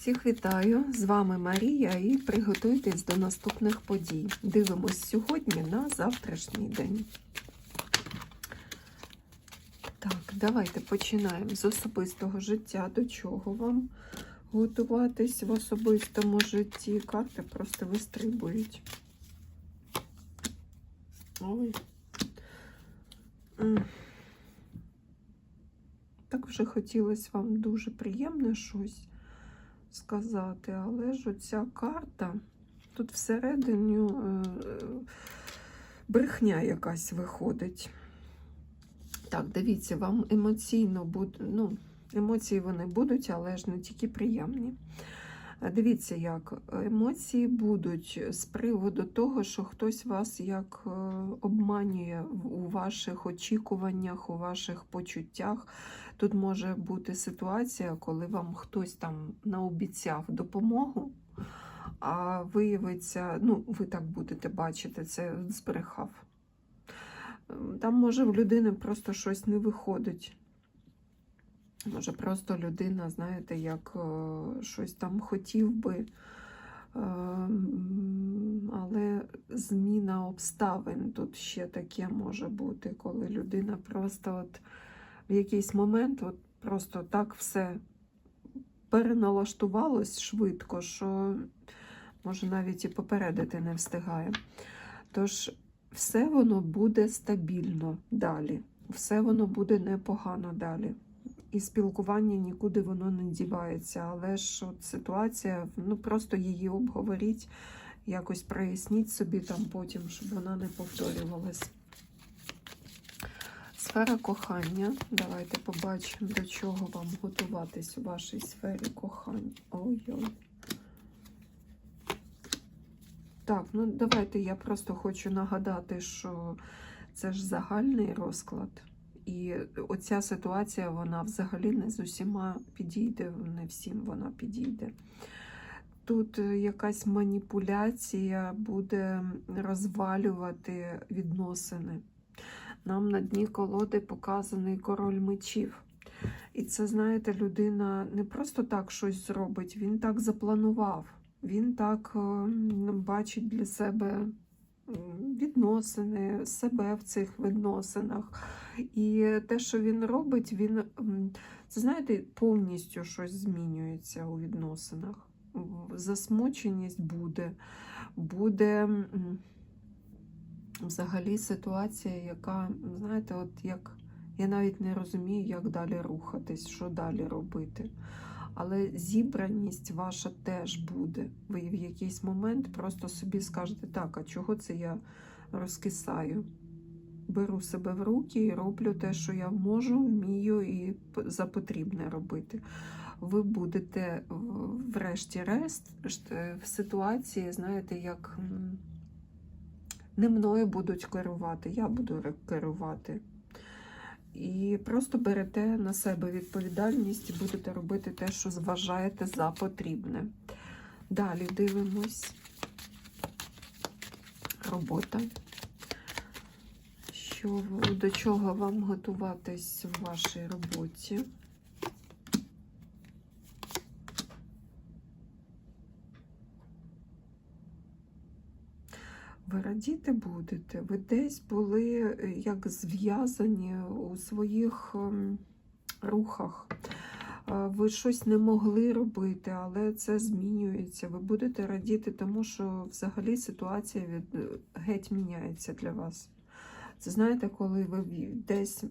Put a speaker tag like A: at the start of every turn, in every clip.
A: Всіх вітаю! З вами Марія і приготуйтесь до наступних подій. Дивимось сьогодні на завтрашній день. Так, давайте починаємо з особистого життя. До чого вам готуватись в особистому житті? Карти просто вистрибують. Ой. Так вже хотілося вам дуже приємне щось сказати, але ж оця карта тут всередині е, брехня якась виходить. Так, дивіться, вам емоційно буде, ну, емоції вони будуть, але ж не тільки приємні. Дивіться, як емоції будуть з приводу того, що хтось вас як е, обманює у ваших очікуваннях, у ваших почуттях. Тут може бути ситуація, коли вам хтось там наобіцяв допомогу, а виявиться, ну, ви так будете бачити, це збрехав. Ем, Там може в людини просто щось не виходить. Може, просто людина, знаєте, як е, щось там хотів би, ем, але зміна обставин тут ще таке може бути, коли людина просто от в якийсь момент от просто так все переналаштувалось швидко, що може навіть і попередити не встигає. Тож все воно буде стабільно далі, все воно буде непогано далі. І спілкування нікуди воно не дівається, але ж от ситуація, ну просто її обговоріть, якось проясніть собі там потім, щоб вона не повторювалась. Сфера кохання. Давайте побачимо, до чого вам готуватись у вашій сфері кохання. Ой-ой. Так, ну давайте я просто хочу нагадати, що це ж загальний розклад. І оця ситуація, вона взагалі не з усіма підійде, не всім вона підійде. Тут е, якась маніпуляція буде розвалювати відносини. Нам на дні колоди показаний король мечів. І це, знаєте, людина не просто так щось зробить, він так запланував. Він так е, бачить для себе відносини, себе в цих відносинах. І те, що він робить, він це знаєте, повністю щось змінюється у відносинах. Засмученість буде, буде взагалі ситуація, яка, знаєте, от як я навіть не розумію, як далі рухатись, що далі робити. Але зібраність ваша теж буде. Ви в якийсь момент просто собі скажете, так, а чого це я розкисаю? Беру себе в руки і роблю те, що я можу, вмію і за потрібне робити. Ви будете врешті-решт в ситуації, знаєте, як не мною будуть керувати, я буду керувати. І просто берете на себе відповідальність і будете робити те, що зважаєте за потрібне. Далі дивимось. Робота. Що, до чого вам готуватись в вашій роботі? Ви радіти будете. Ви десь були е, як зв'язані у своїх ем, рухах. Е, Ви щось не могли робити, але це змінюється. Ви будете радіти, тому що взагалі ситуація від е, геть міняється для вас. Це знаєте, коли ви десь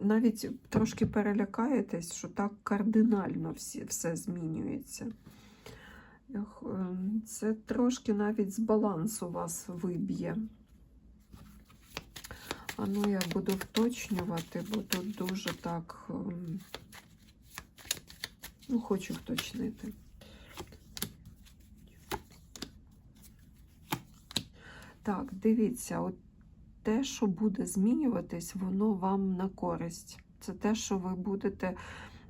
A: навіть трошки перелякаєтесь, що так кардинально всі, все змінюється. Ем, Це трошки навіть з балансу вас виб'є. А ну я буду вточнювати, бо тут дуже так. ем, Ну, хочу вточнити. Так, дивіться, от те, що буде змінюватись, воно вам на користь. Це те, що ви будете.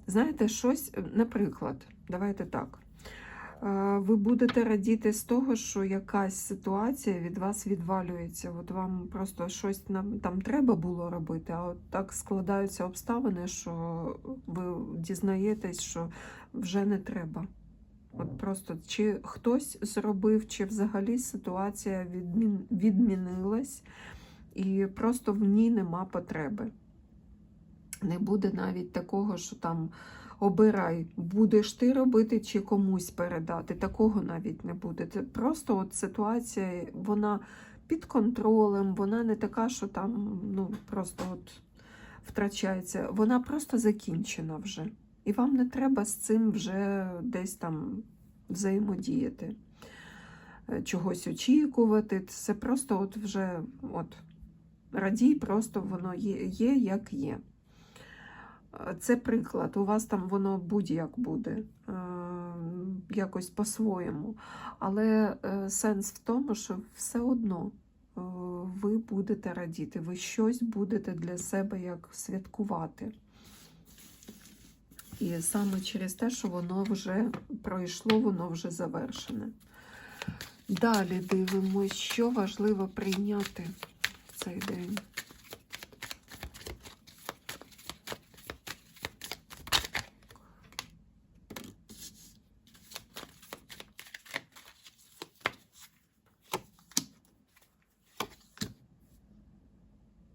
A: Знаєте, щось, наприклад, давайте так. Ви будете радіти з того, що якась ситуація від вас відвалюється. От вам просто щось там треба було робити, а от так складаються обставини, що ви дізнаєтесь, що вже не треба. От просто чи хтось зробив, чи взагалі ситуація відмін... відмінилась, і просто в ній нема потреби. Не буде навіть такого, що там обирай, будеш ти робити чи комусь передати. Такого навіть не буде. Це просто от ситуація, вона під контролем, вона не така, що там ну, просто от втрачається. Вона просто закінчена вже. І вам не треба з цим вже десь там взаємодіяти, е, чогось очікувати. Це просто от вже от, радій, просто воно є, є як є. Це приклад. У вас там воно будь-як буде, е, якось по-своєму. Але е, сенс в тому, що все одно е, ви будете радіти, ви щось будете для себе як святкувати. І саме через те, що воно вже пройшло, воно вже завершене. Далі дивимося, що важливо прийняти в цей день.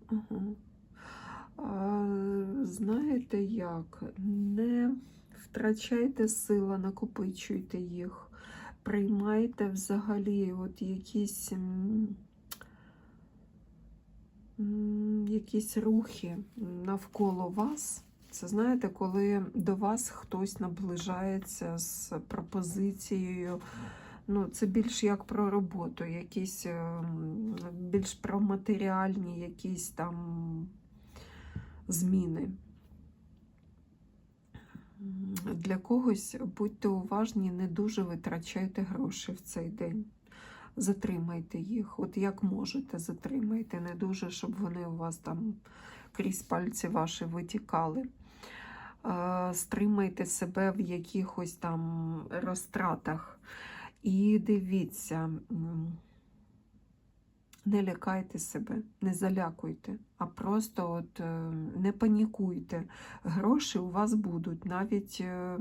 A: Ага. А, знаєте як? Не втрачайте сили, накопичуйте їх, приймайте взагалі от якісь, якісь рухи навколо вас. Це знаєте, коли до вас хтось наближається з пропозицією. Ну, це більш як про роботу, якісь ем, більш про матеріальні якісь там зміни. Для когось будьте уважні, не дуже витрачайте гроші в цей день. Затримайте їх, от як можете, затримайте. Не дуже, щоб вони у вас там крізь пальці ваші витікали. Е, Стримайте себе в якихось там розтратах. І дивіться, не лякайте себе, не залякуйте, а просто от е, не панікуйте. Гроші у вас будуть. Навіть е,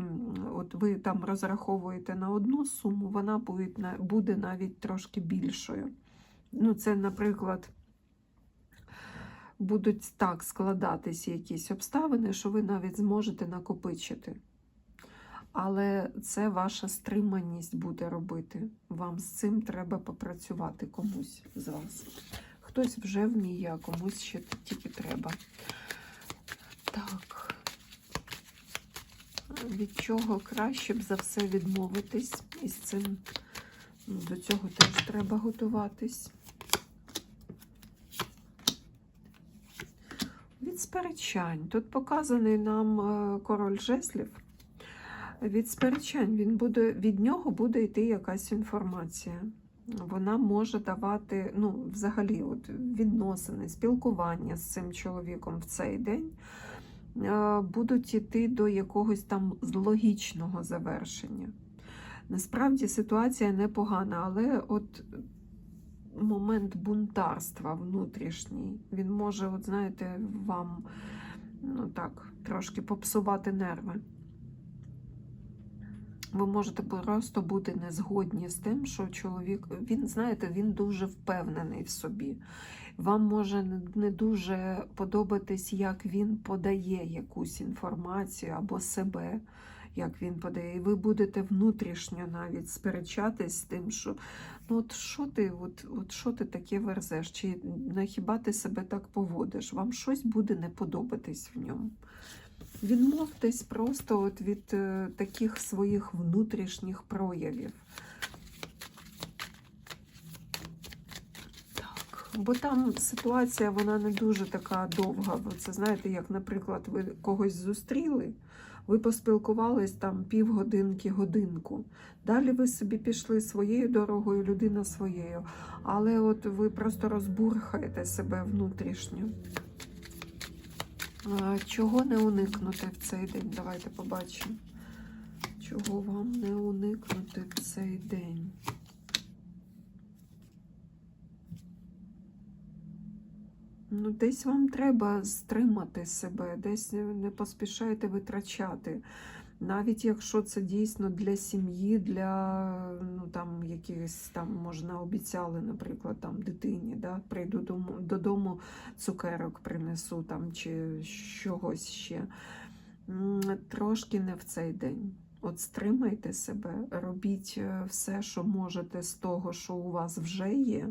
A: от ви там розраховуєте на одну суму, вона буде, навіть трошки більшою. Ну, це, наприклад, будуть так складатись якісь обставини, що ви навіть зможете накопичити. Але це ваша стриманість буде робити. Вам з цим треба попрацювати комусь з вас. Хтось вже вміє, а комусь ще тільки треба. Так. Від чого краще б за все відмовитись, і з цим ну, до цього теж треба готуватись. Від сперечань. Тут показаний нам е, король жеслів. Від сперечань він буде, від нього буде йти якась інформація. Вона може давати, ну, взагалі, от, відносини, спілкування з цим чоловіком в цей день е, будуть йти до якогось там логічного завершення. Насправді ситуація непогана, але от момент бунтарства внутрішній, він може, от знаєте, вам ну так, трошки попсувати нерви. Ви можете просто бути незгодні з тим, що чоловік, він, знаєте, він дуже впевнений в собі. Вам може не- не дуже подобатись, як він подає якусь інформацію або себе, як він подає. І ви будете внутрішньо навіть сперечатись з тим, що ну от що ти, от, от що ти таке верзеш, чи не хіба ти себе так поводиш? Вам щось буде не подобатись в ньому. Відмовтесь просто от від е, таких своїх внутрішніх проявів. Так, бо там ситуація вона не дуже така довга. Бо Це знаєте, як, наприклад, ви когось зустріли, ви поспілкувались там півгодинки, годинку. Далі ви собі пішли своєю дорогою, людина своєю. Але от ви просто розбурхаєте себе внутрішньо. Чого не уникнути в цей день? Давайте побачимо. Чого вам не уникнути в цей день? Ну, десь вам треба стримати себе, десь не поспішайте витрачати. Навіть якщо це дійсно для сім'ї, для ну там якихось там можна обіцяли, наприклад, там дитині, да, прийду дому, додому, цукерок принесу там чи чогось ще. Трошки не в цей день. От стримайте себе, робіть е, все, що можете з того, що у вас вже є,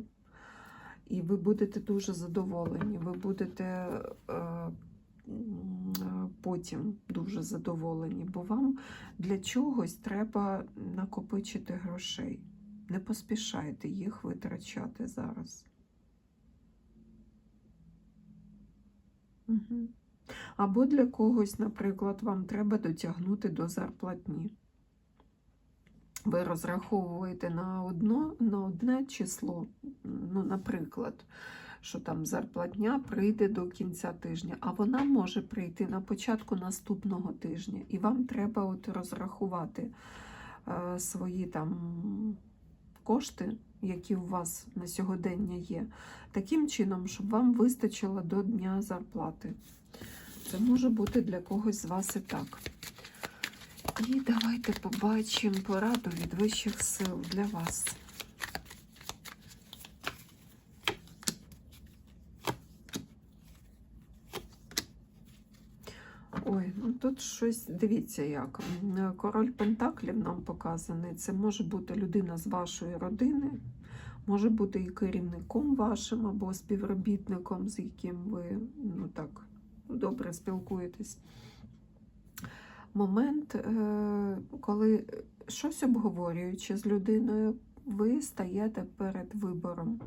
A: і ви будете дуже задоволені. Ви будете е, потім дуже задоволені, бо вам для чогось треба накопичити грошей. Не поспішайте їх витрачати зараз. Угу. Або для когось, наприклад, вам треба дотягнути до зарплатні. Ви розраховуєте на одно, на одне число, ну, наприклад, що там зарплатня прийде до кінця тижня, а вона може прийти на початку наступного тижня, і вам треба от розрахувати е, свої там кошти, які у вас на сьогодення є, таким чином, щоб вам вистачило до дня зарплати. Це може бути для когось з вас і так. І давайте побачимо пораду від вищих сил для вас. Ой, ну тут щось, дивіться як. Король Пентаклів нам показаний. Це може бути людина з вашої родини, може бути і керівником вашим або співробітником, з яким ви ну так добре спілкуєтесь. Момент, е, коли щось обговорюючи з людиною, ви стаєте перед вибором.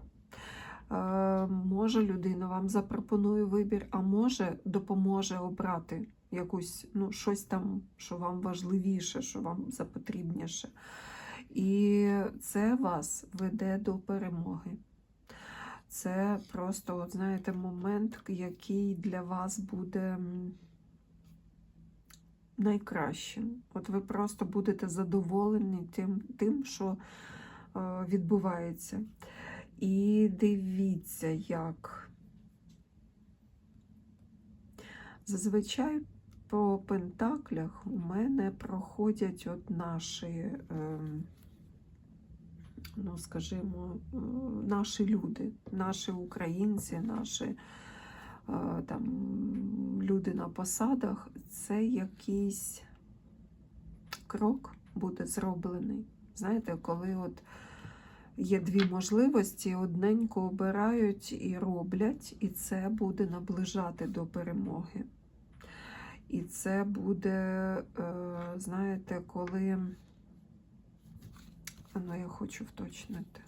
A: Е, Може, людина вам запропонує вибір, а може допоможе обрати якусь, ну, щось там, що вам важливіше, що вам запотрібніше. І це вас веде до перемоги. Це просто, от знаєте, момент, який для вас буде найкращим. От ви просто будете задоволені тим, тим що е, відбувається. І дивіться, як. Зазвичай по пентаклях у мене проходять от наші. ем, ну, скажімо, е, наші люди, наші українці, наші там, люди на посадах, це якийсь крок буде зроблений. Знаєте, коли от є дві можливості, одненько обирають і роблять, і це буде наближати до перемоги. І це буде, е, знаєте, коли. Ну, я хочу вточнити.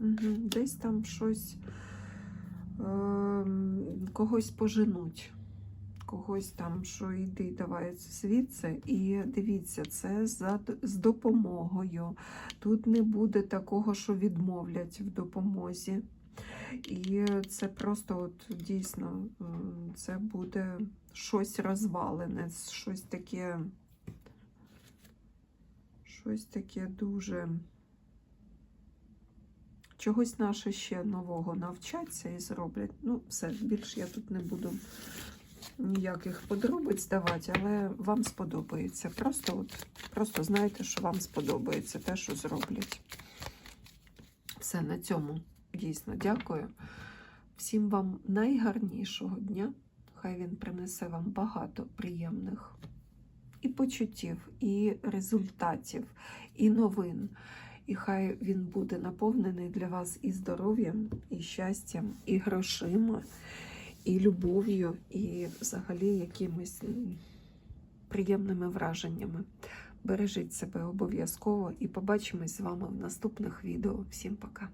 A: Угу. Десь там щось е, когось поженуть, когось там, що йди, давай звідси. І дивіться, це за, з допомогою. Тут не буде такого, що відмовлять в допомозі. І це просто от дійсно це буде щось розвалене, щось таке, щось таке дуже. Чогось наше ще нового навчаться і зроблять. Ну, все, більше я тут не буду ніяких подробиць давати, але вам сподобається. Просто от, просто знайте, що вам сподобається те, що зроблять. Все на цьому. Дійсно, дякую. Всім вам найгарнішого дня. Хай він принесе вам багато приємних і почуттів, і результатів, і новин. І хай він буде наповнений для вас і здоров'ям, і щастям, і грошима, і любов'ю, і взагалі якимись приємними враженнями. Бережіть себе обов'язково і побачимось з вами в наступних відео. Всім пока!